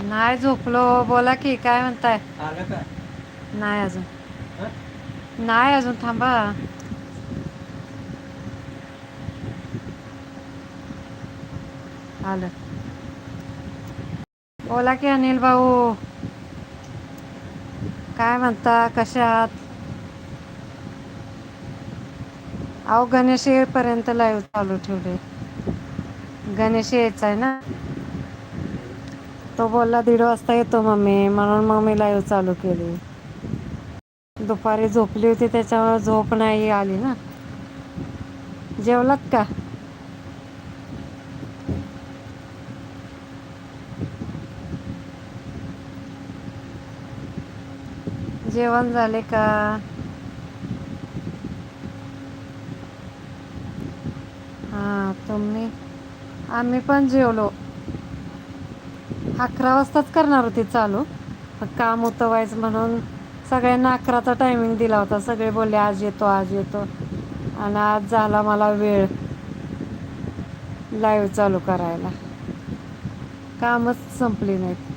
नाही झोपलो. बोला की काय म्हणताय? आलं का? नाही अजून? नाही अजून थांबा. आलं. बोला की अनिल भाऊ. काय म्हणता कसे आहात अहो गणेश येईपर्यंत लाईव्ह चालू ठेवले. गणेश यायचा आहे ना? तो बोलला दीड वाजता येतो मम्मी. म्हणून मग मी लाईव्ह चालू केली. दुपारी झोपली होती त्याच्यामुळे झोप नाही आली ना. जेवलात का? जेवण झाले का? हां तुम्ही? आम्ही पण जेवलो. अकरा वाजताच करणार होती चालू. काम होतं व्हायचं म्हणून सगळ्यांना अकराचा टायमिंग दिला होता. सगळे बोलले आज येतो आज येतो. आणि आज झाला मला वेळ. लाईव्ह चालू करायला. कामच संपली नाहीत.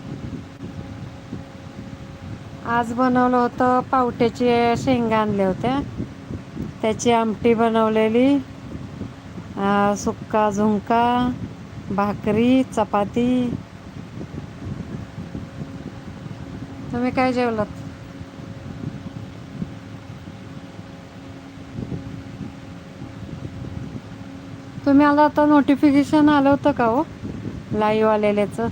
आज बनवलं होतं पावट्याचे शेंगा आणल्या होत्या. त्याची आमटी बनवलेली सुक्का झुंका भाकरी चपाती. तुम्ही काय जेवलात? तुम्ही आला आता नोटिफिकेशन आलं होतं का हो? लाईव्ह आलेल्याचं.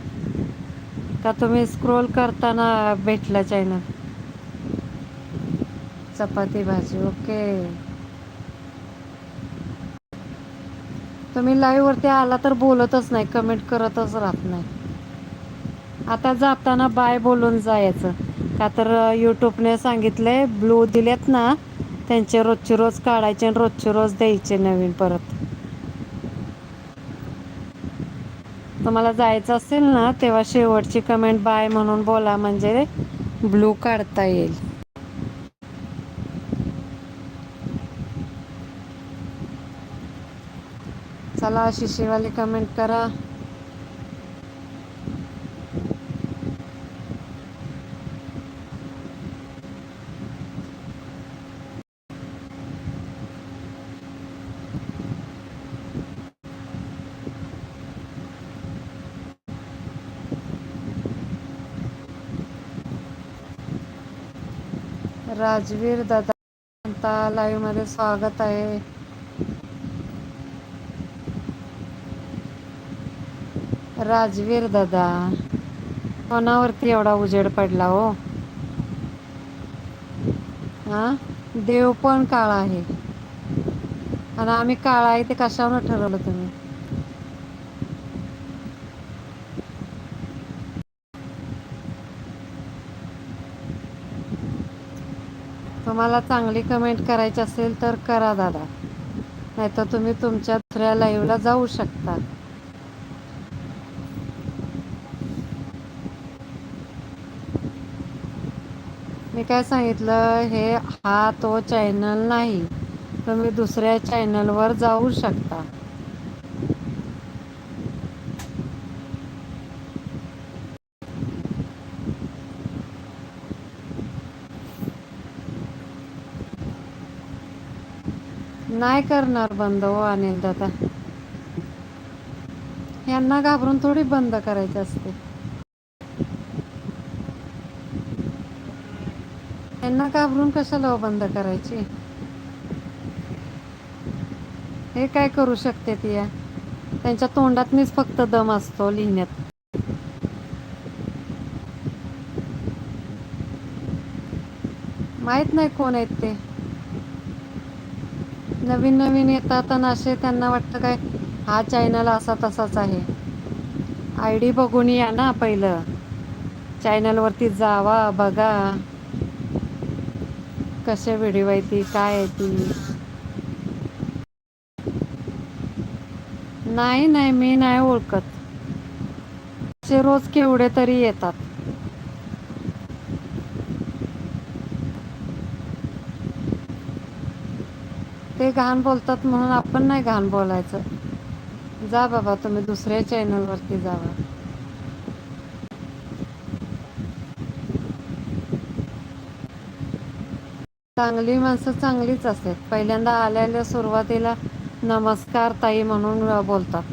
का तुम्ही स्क्रोल करताना भेटला चॅनल चपाती भाजी ओके तुम्ही लाईव्ह वरती आला तर बोलतच नाही कमेंट करतच राहत नाही. आता जाताना बाय बोलून जायचं. का तर यूट्यूबने सांगितलंय ब्लू दिलेत ना त्यांचे रोजचे रोज काढायचे आणि रोजचे रोज द्यायचे नवीन परत. तुम्हाला जायचं असेल ना तेव्हा शेवटची कमेंट बाय म्हणून बोला म्हणजे ब्लू काढता येईल. चला शिशीवाली कमेंट करा. राजवीर दादा लाईव्हमध्ये स्वागत आहे. राजवीर दादा कोणावरती एवढा उजेड पडला हो. हा? देव पण काळा आहे. आणि आम्ही काळा आहे ते कशावर ठरवलं तुम्ही? तुम्हाला चांगली कमेंट करायची असेल तर करा दादा. नाहीतर तुम्ही तुमच्या दुसऱ्या लाईव्हला जाऊ शकता. मी काय सांगितलं हे हा तो चॅनल नाही. तुम्ही दुसऱ्या चॅनलवर जाऊ शकता. नाही करणार बंद हो अनिल दादा यांना घाबरून थोडी बंद करायची असते. यांना घाबरून कशाला हो बंद करायची? हे काय करू शकते ती या? त्यांच्या तोंडातनीच फक्त दम असतो लिहिण्यात. माहीत नाही कोण आहेत ते. नवीन नवीन येतात आणि असे त्यांना वाटतं काय हा चॅनल असा तसाच आहे. आय डी बघून या ना पहिलं. चॅनलवरती जावा बघा. कसे व्हिडिओ आहे ती काय आहे ती. नाही नाही मी नाही ओळखत. असे रोज केवढे तरी येतात. ते घाण बोलतात म्हणून आपण नाही घाण बोलायचं. जा बाबा तुम्ही दुसऱ्या चॅनलवरती जावा. चांगली माणसं चांगलीच असतात. पहिल्यांदा आल्याल्या सुरुवातीला नमस्कार ताई म्हणून बोलतात.